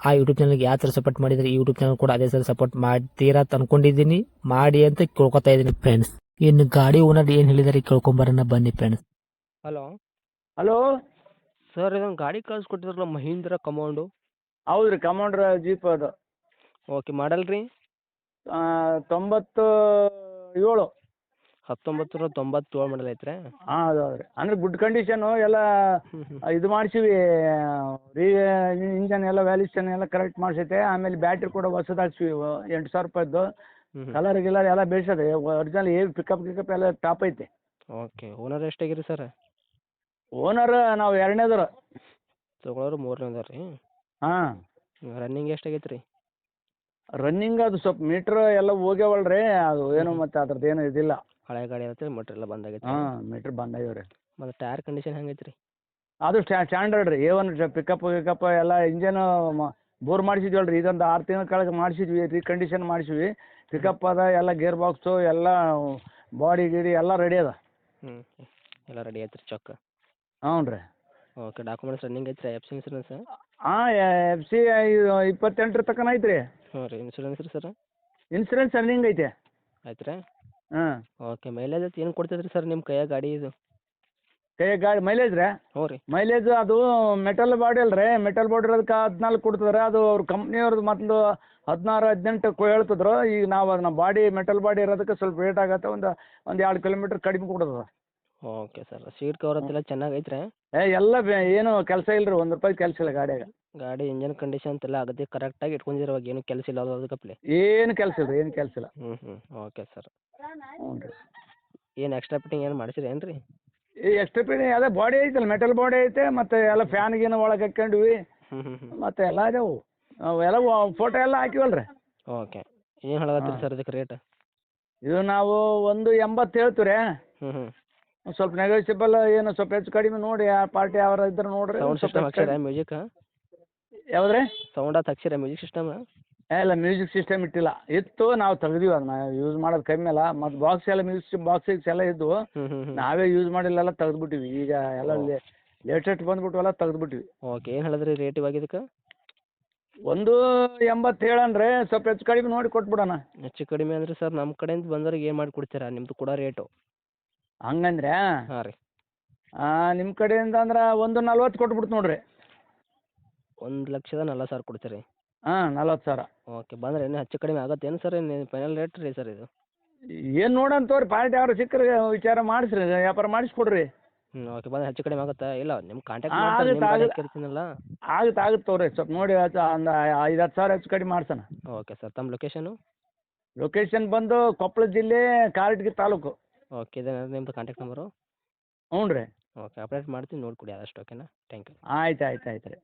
ಆ ಯೂಟ್ಯೂಬ್ ಚಾನಲ್ಗೆ ಯಾವ ಥರ ಸಪೋರ್ಟ್ ಮಾಡಿದರೆ ಈ ಯೂಟ್ಯೂಬ್ ಚಾನಲ್ ಕೂಡ ಅದೇ ಥರ ಸಪೋರ್ಟ್ ಮಾಡ್ತೀರಾ ಅಂತ ಅನ್ಕೊಂಡಿದ್ದೀನಿ. ಮಾಡಿ ಅಂತ ಕೇಳ್ಕೊತಾ ಇದ್ದೀನಿ ಫ್ರೆಂಡ್ಸ್ ಇನ್ನು ಗಾಡಿ ಓನರ್ ಏನು ಹೇಳಿದಾರೆ ಕೇಳ್ಕೊಂಬರೋಣ ಬನ್ನಿ ಫ್ರೆಂಡ್ಸ್ ಹಲೋ ಹಲೋ ಸರ್ ಇದೊಂದು ಗಾಡಿ ಕಳಿಸ್ಕೊಟ್ಟಿದ್ರಲ್ಲ ಮಹೀಂದ್ರ ಕಮಾಂಡು ಹೌದು ರೀ ಕಮಾಂಡ್ರ ಜೀಪ್ ಅದು. ಓಕೆ ಮಾಡಲ್ ರೀ? ಆ, ತೊಂಬತ್ತು ಏಳು ಹತ್ತೊಂಬತ್ತು ತೊಂಬತ್ತೇಳು ಮಾಡಲ್ ಐತ್ರಿ ಹಾಂ ಅದು ಹೌದು ರೀ ಅಂದ್ರೆ ಗುಡ್ ಕಂಡೀಷನು ಎಲ್ಲ ಇದು ಮಾಡ್ಸಿವಿ. ರೀ ಇಂಜನ್ ಎಲ್ಲ ವ್ಯಾಲ್ಯೂಷನ್ ಎಲ್ಲ ಕರೆಕ್ಟ್ ಮಾಡಿಸೈತೆ. ಆಮೇಲೆ ಬ್ಯಾಟ್ರಿ ಕೂಡ ಹೊಸದು ಹಾಕ್ಸಿವಿ. ಎಂಟು ಸಾವಿರ ರೂಪಾಯಿದ್ದು ಕಲರ್ ಗಿಲರ್ ಎಲ್ಲ ಬೇಯಿಸದೆ ಒರಿಜಿನಲ್ ಏ ಪಿಕಪ್ ಗಿಕಪ್ ಎಲ್ಲ ಟಾಪ್ ಐತೆ. ಓಕೆ ಓನರ್ ಎಷ್ಟಾಗಿರಿ ಸರ್ ಓನರ್ ನಾವು ಎರಡನೇದವ್ರು. ತಗೊಳೋರು ಮೂರನೇ ರೀ? ಹಾಂ. ರನ್ನಿಂಗ್ ಎಷ್ಟಾಗೈತೆ ರೀ ರನ್ನಿಂಗ್ ಅದು ಸ್ವಲ್ಪ ಮೀಟ್ರ್ ಎಲ್ಲ ಹೋಗ್ಯಾವಲ್ರಿ. ರೀ ಅದು ಏನು ಮತ್ತೆ ಅದ್ರದ್ದು ಏನು ಇದಿಲ್ಲ. ಹಳೆ ಗಾಡಿ ಐತೆ ಮಟ್ರ್ ಎಲ್ಲ ಬಂದಾಗೈತಿ ಹಾಂ ಮೀಟ್ರ್ ಬಂದಾಗ್ಯಾವ ರೀ ಮತ್ತು ಟೈರ್ ಕಂಡೀಷನ್ ಹೆಂಗೈತೆ ರೀ ಅದು ಸ್ಟ್ಯಾಂಡರ್ಡ್ ರೀ ಎ ಒನ್ ಪಿಕಪ್ ಗಿಕಪ್ ಎಲ್ಲ ಇಂಜನ್ ಬೋರ್ ಮಾಡಿಸಿದ್ವಲ್ಲ ರೀ ಇದೊಂದು ಆರು ತಿಂಗಳ ಕೆಳಗೆ ಮಾಡಿಸಿದ್ವಿ ರೀಕಂಡೀಷನ್ ಮಾಡಿಸಿವಿ ಪಿಕಪ್ ಅದ ಎಲ್ಲ ಗೇರ್ ಬಾಕ್ಸು ಎಲ್ಲ ಬಾಡಿ ಗಿಡಿ ಎಲ್ಲ ರೆಡಿ ಅದ. ಹ್ಞೂ ಎಲ್ಲ ರೆಡಿ ಐತ್ರಿ ರೀ ಚೊಕ್ಕ. ಹ್ಞೂ ರೀ ಓಕೆ ಡಾಕ್ಯುಮೆಂಟ್ಸ್ ರನ್ನಿಂಗ್ ಐತ್ರಿ ರೀ ಎಫ್ ಸಿ ಇನ್ಸೂರೆನ್ಸ್ ಹಾಂ ಎಫ್ ಸಿ ಇಪ್ಪತ್ತೆಂಟರ ತನಕ ಐತ್ರಿ. ರೀ ಹ್ಞೂ ರೀ ಇನ್ಸೂರೆನ್ಸ್ ರೀ ಸರ್? ಇನ್ಸೂರೆನ್ಸ್ ರನ್ನಿಂಗ್ ಐತೆ. ಆಯ್ತು ರೀ ಹಾಂ. ಓಕೆ ಮೈಲೇಜ್ ಐತೆ ಏನು ಕೊಡ್ತೈತ್ರಿ ಸರ್ ನಿಮ್ಮ ಕೈಯಾಗ ಗಾಡಿ ಇದು? ಕೈ ಗಾಡಿ ಮೈಲೇಜ್ ರೀ? ಹ್ಞೂ ರೀ. ಮೈಲೇಜ್ ಅದು ಮೆಟಲ್ ಬಾಡಿ ಅಲ್ರಿ ರೀ ಮೆಟಲ್ ಬಾಡಿ ಇರೋದಕ್ಕೆ ಹದಿನಾಲ್ಕು ಕೊಡ್ತದ್ರೆ ಅದು ಅವ್ರ ಕಂಪ್ನಿಯವ್ರದ್ದು ಮೊದಲು ಹದಿನಾರು ಹದಿನೆಂಟು ಕೊ ಹೇಳ್ತಿದ್ರು ಈಗ ನಾವು ಅದನ್ನ ಬಾಡಿ ಮೆಟಲ್ ಬಾಡಿ ಇರೋದಕ್ಕೆ ಸ್ವಲ್ಪ ರೇಟ್ ಆಗತ್ತೆ ಒಂದು ಒಂದು ಎರಡು ಕಿಲೋಮೀಟ್ರ್ ಕಡಿಮೆ ಕೊಡ್ತದೆ ಓಕೆ ಸರ್ ಸೀಟ್ ಕವರ್ ಅಂತೆಲ್ಲ ಚೆನ್ನಾಗೈತ್ರಿ? ಏ ಎಲ್ಲ ಬೆ ಏನು ಕೆಲಸ ಇಲ್ಲ ರೀ ಒಂದು ರೂಪಾಯಿ ಕೆಲಸ ಇಲ್ಲ ಗಾಡಿಯಾಗ. ಗಾಡಿ ಇಂಜನ್ ಕಂಡೀಷನ್ ಎಲ್ಲ ಅಗದಿ ಕರೆಕ್ಟಾಗಿ ಇಟ್ಕೊಂಡಿರೋ ಇವಾಗ ಏನು ಕೆಲಸ ಇಲ್ಲ ಅದಕ್ಕಪ್ಲೆ? ಏನು ಕೆಲಸ ಇಲ್ಲ ಏನು ಕೆಲಸ ಇಲ್ಲ. ಹ್ಞೂ ಹ್ಞೂ ಓಕೆ ಸರ್ ಹ್ಞೂ ರೀ. ಏನು ಎಕ್ಸ್ಟ್ರಾ ಫಿಟ್ಟಿಂಗ್ ಏನು ಮಾಡಿಸಿರಿ ಏನು ರೀ ಈ ಎಕ್ಸ್ಟ್ರಾ ಫಿಟ್ಟಿಂಗ್ ಅದೇ ಬಾಡಿ ಐತಲ್ಲ ಮೆಟಲ್ ಬಾಡಿ ಐತೆ ಮತ್ತೆ ಎಲ್ಲ ಫ್ಯಾನ್ ಗೀನ್ ಒಳಗೆ ಹಾಕ್ಕೊಂಡ್ವಿ. ಹ್ಞೂ ಹ್ಞೂ ಹ್ಞೂ ಮತ್ತು ಎಲ್ಲ ಅದಾವು ಅವೆಲ್ಲ ಫೋಟೋ ಎಲ್ಲ ಹಾಕಿವಲ್ಲ ರೀ ಓಕೆ ಏನು ಹೇಳತ್ತೀರಿ ಸರ್ ಇದಕ್ಕೆ ರೇಟ್ ಇದು ನಾವು ಒಂದು ಎಂಬತ್ತು ಹೇಳ್ತೀವಿ ರೀ ಹ್ಞೂ ಹ್ಞೂ ಸ್ವಲ್ಪ ನೆಗೋಷಿಯಬಲ್ ಏನು ಸ್ವಲ್ಪ ಹೆಚ್ಚು ಕಡಿಮೆ ನೋಡಿ ಆ ಪಾರ್ಟಿ ಅವರ ಇದ್ರೆ ನೋಡ್ರಿ ಸೌಂಡ್ ಸಿಸ್ಟಮ್ ಹಾಕ್ಸಿರ ಮ್ಯೂಸಿಕ್ ಯಾವ್ದು ರೀ ಸೌಂಡ್ ಹಾಕ್ಸಿರ ಮ್ಯೂಸಿಕ್ ಸಿಸ್ಟಮ್? ಏ, ಇಲ್ಲ ಮ್ಯೂಸಿಕ್ ಸಿಸ್ಟಮ್ ಇಟ್ಟಿಲ್ಲ. ಇತ್ತು ನಾವು ತೆಗ್ದೀವಿ ಅದನ್ನ. ಯೂಸ್ ಮಾಡೋದ್ ಕಮ್ಮಿ ಅಲ್ಲ. ಮತ್ತು ಬಾಕ್ಸ್ ಎಲ್ಲ ಮ್ಯೂಸಿಕ್ ಬಾಕ್ಸ್ ಎಲ್ಲ ಇದ್ವು. ನಾವೇ ಯೂಸ್ ಮಾಡಿಲ್ಲೆಲ್ಲ ತೆಗ್ದ್ಬಿಟ್ಟಿವಿ. ಈಗ ಎಲ್ಲ ಲೇಟೆಸ್ಟ್ ಬಂದ್ಬಿಟ್ಟು ತೆಗ್ದ್ಬಿಟ್ಟಿವಿ. ಓಕೆ ಏನ್ ಹೇಳಿದ್ರಿ ರೇಟ್ ಇವಾಗ ಇದಕ್ಕೆ? ಒಂದು ಎಂಬತ್ತು ಹೇಳನ್ರಿ ಸ್ವಲ್ಪ ಹೆಚ್ಚು ಕಡಿಮೆ ನೋಡಿ ಕೊಟ್ಬಿಡೋಣ. ಹೆಚ್ಚು ಕಡಿಮೆ ಅಂದ್ರೆ ಸರ್ ನಮ್ಮ ಕಡೆಯಿಂದ ಬಂದವ್ರಿಗೆ ಏನು ಮಾಡಿ ಕೊಡ್ತೀರಾ? ನಿಮ್ದು ಕೂಡ ರೇಟು ಹಂಗಂದ್ರೆ ಹಾಂ ರೀ. ನಿಮ್ಮ ಕಡೆಯಿಂದ ಅಂದ್ರೆ ಒಂದು ನಲ್ವತ್ತು ಕೊಟ್ಬಿಡ್ತು ನೋಡ್ರಿ. ಒಂದು ಲಕ್ಷದ ನಲ್ವತ್ತು ಸಾವಿರ ಕೊಡ್ತೀರಿ? ಹಾಂ ನಲ್ವತ್ತು ಸಾವಿರ. ಓಕೆ ಬಂದ್ರೆ ಇನ್ನೂ ಹೆಚ್ಚು ಕಡಿಮೆ ಆಗತ್ತೆ. ಏನು ಸರ್ ಏನು ಫೈನಲ್ ರೇಟ್ ರೀ ಸರ್ ಇದು? ಏನು ನೋಡೋಣ ತೋರಿ ಪಾರ್ಟಿ ಅವ್ರು ಸಿಕ್ಕರೆ ವಿಚಾರ ಮಾಡಿಸ್ರಿ ವ್ಯಾಪಾರ ಮಾಡಿಸ್ಕೊಡ್ರಿ. ಹ್ಞೂ ಓಕೆ ಬಂದ್ರೆ ಹೆಚ್ಚು ಕಡಿಮೆ ಆಗುತ್ತಾ? ಇಲ್ಲ ನಿಮ್ಮ ಕಾಂಟ್ಯಾಕ್ಟ್ ಆಗುತ್ತೆ, ಆಗುತ್ತೆ. ಹಾಕಿರ್ತೀನಲ್ಲ ಆಗುತ್ತೆ ಆಗುತ್ತೆ ತೋರಿ ಸ್ವಲ್ಪ ನೋಡಿ ಆಯ್ತು ಒಂದು ಐದು ಹತ್ತು ಸಾವಿರ ಹೆಚ್ಚು ಕಡಿಮೆ ಮಾಡ್ಸೋಣ. ಓಕೆ ಸರ್ ತಮ್ಮ ಲೊಕೇಶನು ಲೊಕೇಶನ್ ಬಂದು ಕೊಪ್ಪಳ ಜಿಲ್ಲೆ ಕಾರಟಗಿ ತಾಲೂಕು. ಓಕೆ ಇದೆ ನಿಮ್ಮದು ಕಾಂಟ್ಯಾಕ್ಟ್ ನಂಬರು ಹ್ಞೂ ರೀ. ಓಕೆ ಅಪ್ಡೇಟ್ ಮಾಡ್ತೀನಿ ನೋಡ್ಕೊಡಿ ಅದಷ್ಟು ಓಕೆನಾ? ಥ್ಯಾಂಕ್ ಯು ಆಯ್ತು ಆಯ್ತು ಆಯ್ತು ರೀ.